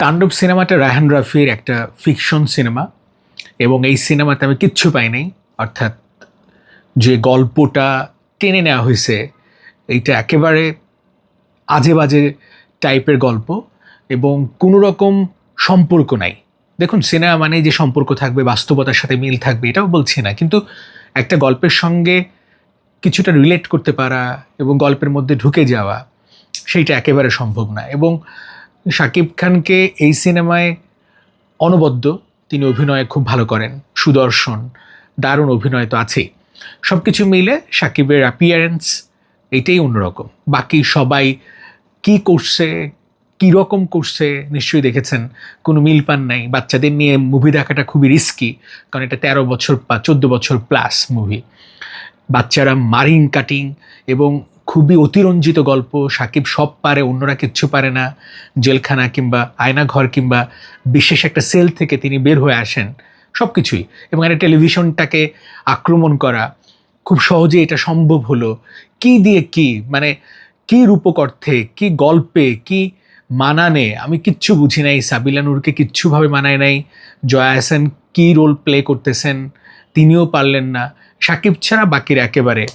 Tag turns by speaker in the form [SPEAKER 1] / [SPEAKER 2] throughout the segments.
[SPEAKER 1] তাণ্ডব সিনেমাটা রায়হান রাফির একটা ফিকশন সিনেমা এবং এই সিনেমাতে আমি কিচ্ছু পাই নাই। অর্থাৎ যে গল্পটা টেনে নেওয়া হয়েছে, এইটা একেবারে আজে বাজে টাইপের গল্প, এবং কোনো রকম সম্পর্ক নাই। দেখুন সিনেমা মানে যে সম্পর্ক থাকবে, বাস্তবতার সাথে মিল থাকবে, এটাও বলছি না। কিন্তু একটা গল্পের সঙ্গে কিছুটা রিলেট করতে পারা, এবং গল্পের মধ্যে ঢুকে যাওয়া, সেইটা একেবারে সম্ভব না। এবং শাকিব খানকে এই সিনেমায় অনবদ্য তিনি অভিনয়ে খুব ভালো করেন, সুদর্শন, দারুণ অভিনয় তো আছেই। সব কিছু মিলে সাকিবের অ্যাপিয়ারেন্স এইটাই অন্যরকম। বাকি সবাই কি করছে, কী রকম করছে, নিশ্চয়ই দেখেছেন, কোনো মিল পান নাই। বাচ্চাদের নিয়ে মুভি দেখাটা খুবই রিস্কি কারণ এটা তেরো বছর বা চোদ্দ বছর প্লাস মুভি বাচ্চারা মারিং কাটিং এবং খুবই অতিরঞ্জিত গল্প। সাকিব সব পারে, অন্যরা কিচ্ছু পারে না। জেলখানা কিংবা আয়নাঘর কিংবা বিশেষ একটা সেল থেকে তিনি বের হয়ে আসেন। সব কিছুই এবং একটা টেলিভিশনটাকে আক্রমণ করা। খুব সহজে এটা সম্ভব হলো। কি দিয়ে কি? মানে কি রূপক অর্থে কি গল্পে? কি মানানে? আমি কিচ্ছু বুঝি নাই। সাবিলা নূরকে কিচ্ছুভাবে মানায় নাই। জয়া হাসান কী রোল প্লে করতেছেন? তিনিও পারলেন না। সাকিব ছাড়া বাকিরা একেবারে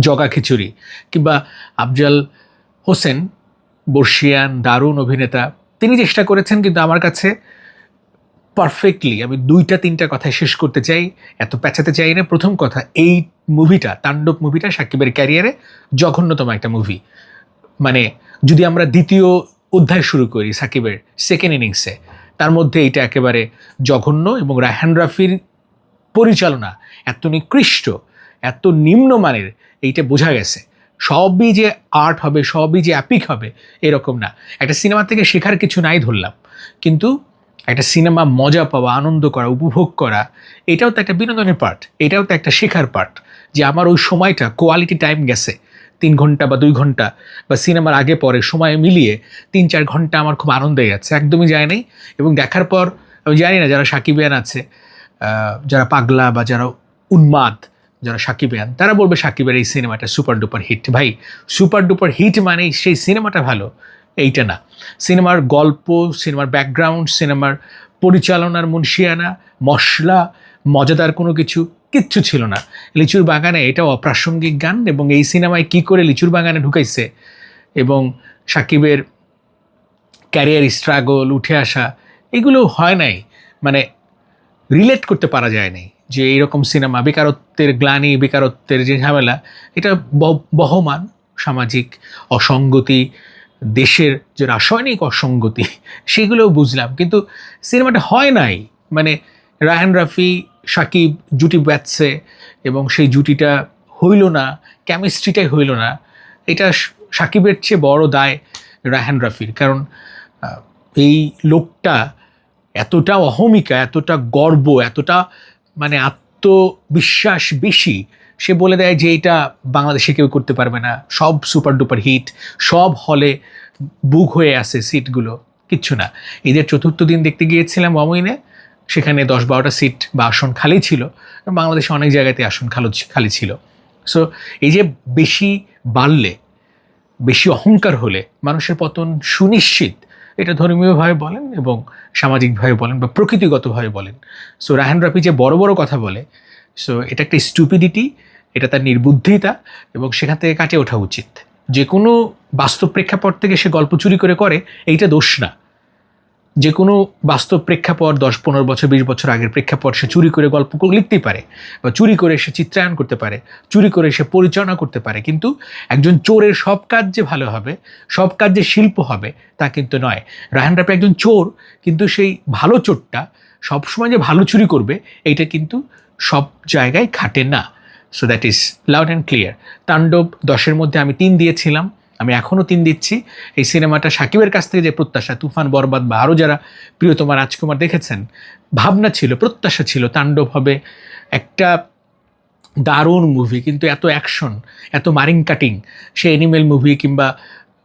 [SPEAKER 1] জগা খিচুড়ি কিংবা আফজাল হোসেন, বর্ষিয়ান দারুণ অভিনেতা। তিনি চেষ্টা করেছেন কিন্তু আমার কাছে পারফেক্টলি আমি দুইটা, তিনটা কথা শেষ করতে চাই, এত পেঁচাতে চাই না। প্রথম কথা, এই মুভিটা তাণ্ডব মুভিটা সাকিবের ক্যারিয়ারে জঘন্যতম একটা মুভি মানে যদি আমরা দ্বিতীয় অধ্যায় শুরু করি সাকিবের সেকেন্ড ইনিংসে তার মধ্যে এইটা একেবারে জঘন্য এবং রায়হান রাফির পরিচালনা এত নিকৃষ্ট, এত নিম্নমানের এইটা বোঝা গেছে। সবই যে আর্ট হবে, সবই যে অ্যাপিক হবে, এরকম না। একটা সিনেমা থেকে শেখার কিছু নাই ধরলাম। কিন্তু একটা সিনেমা মজা পাওয়া, আনন্দ করা, উপভোগ করা, এটাও তো একটা বিনোদনের পার্ট এটাও তো একটা শেখার পার্ট যে আমার ওই সময়টা কোয়ালিটি টাইম গেছে। তিন ঘণ্টা বা দুই ঘণ্টা বা সিনেমার আগে পরে সময় মিলিয়ে তিন চার ঘণ্টা আমার খুব আনন্দে যাচ্ছে, একদমই যায় নাই। এবং দেখার পর, আমি জানি না যারা সাকিবিয়ান আছে যারা পাগলা বা যারা উন্মাদ যারা সাকিব সাকিবিয়ান তারা বলবে সাকিবের এই সিনেমাটা সুপার ডুপার হিট ভাই সুপার ডুপার হিট মানে সেই সিনেমাটা ভালো, এইটা না। সিনেমার গল্প, সিনেমার ব্যাকগ্রাউন্ড সিনেমার পরিচালনার মুন্সিয়ানা মশলা, মজাদার কোনো কিছু কিচ্ছু ছিল না। লিচুর বাগানে এটাও অপ্রাসঙ্গিক গান এবং এই সিনেমায় কি করে লিচুর বাগানে ঢুকাইছে এবং সাকিবের ক্যারিয়ার স্ট্রাগল উঠে আসা, এগুলো হয় নাই। মানে রিলেট করতে পারা যায় নাই। যে এইরকম সিনেমা, বেকারত্বের গ্লানি, বেকারত্বের যে ঝামেলা, এটা বহমান সামাজিক অসঙ্গতি, দেশের যে রাসায়নিক অসঙ্গতি, সেগুলোও বুঝলাম। কিন্তু সিনেমাটা হয় নাই। মানে রায়হান রাফি, সাকিব জুটি ব্যাটসে এবং সেই জুটিটা হইল না, কেমিস্ট্রিটাই হইল না। এটা সাকিবের চেয়ে বড় দায় রায়হান রাফির। কারণ এই লোকটা এতটা অহমিকা, এতটা গর্ব, এতটা মানে আত্মবিশ্বাস বেশি, সে বলে দেয় যে এটা বাংলাদেশে কেউ করতে পারবে না। সব সুপার ডুপার হিট সব হলে বুক হয়ে আসে সিটগুলো কিচ্ছু না। ঈদের চতুর্থ দিন দেখতে গিয়েছিলাম অমইনে, সেখানে দশ বারোটা সিট বা আসন খালি ছিল, বাংলাদেশে অনেক জায়গাতে আসন খালো খালি ছিল। সো এই যে বেশি বাড়লে, বেশি অহংকার হলে মানুষের পতন সুনিশ্চিত এটা ধর্মীয়ভাবে বলেন এবং সামাজিকভাবে বলেন বা প্রকৃতিগতভাবে বলেন। সো রাহান রাফি যে বড় বড় কথা বলে সো এটা একটা স্টুপিডিটি এটা তার নির্বুদ্ধিতা এবং সেখান থেকে কাটিয়ে ওঠা উচিত। যে কোনো বাস্তব প্রেক্ষাপট থেকে সে গল্প চুরি করে করে, এইটা দোষ না। যে কোনো বাস্তব প্রেক্ষাপট দশ, পনেরো বছর, বিশ বছর আগের প্রেক্ষাপট সে চুরি করে গল্প করে লিখতেই পারে বা চুরি করে সে চিত্রায়ন করতে পারে, চুরি করে সে পরিচালনা করতে পারে। কিন্তু একজন চোরের সব কাজ যে ভালো হবে, সব কাজ যে শিল্প হবে, তা কিন্তু নয়। রাহান রাফি একজন চোর, কিন্তু সেই ভালো চোরটা সবসময় যে ভালো চুরি করবে এইটা কিন্তু সব জায়গায় খাটে না। So that is loud and clear Tandav দশের মধ্যে আমি তিন দিয়েছিলাম। আমি এখনও তিন দিচ্ছি। এই সিনেমাটা সাকিবের কাছ থেকে যে প্রত্যাশা, তুফান, বরবাদ বা আরও যারা প্রিয়তমা রাজকুমার দেখেছেন, ভাবনা ছিল, প্রত্যাশা ছিল তাণ্ডব হবে একটা দারুণ মুভি কিন্তু এত অ্যাকশন এত মারিং কাটিং সে অ্যানিমেল মুভি কিংবা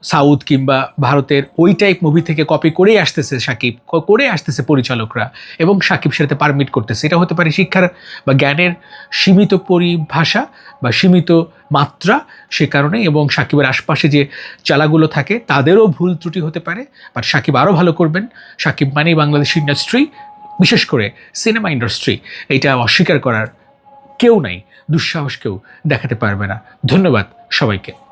[SPEAKER 1] সাউথ কিংবা ভারতের ওই টাইপ মুভি থেকে কপি করেই আসতেছে সাকিব করে আসতেছে পরিচালকরা এবং সাকিব সেটাতে পারমিট করতেছে। এটা হতে পারে শিক্ষার বা জ্ঞানের সীমিত পরিভাষা বা সীমিত মাত্রা সে কারণে এবং সাকিবের আশপাশে যে চালাগুলো থাকে তাদেরও ভুল ত্রুটি হতে পারে বাট সাকিব আরও ভালো করবেন। সাকিব মানেই বাংলাদেশ ইন্ডাস্ট্রি বিশেষ করে সিনেমা ইন্ডাস্ট্রি এটা অস্বীকার করার কেউ নাই, দুঃসাহস কেউ দেখাতে পারবে না। ধন্যবাদ সবাইকে।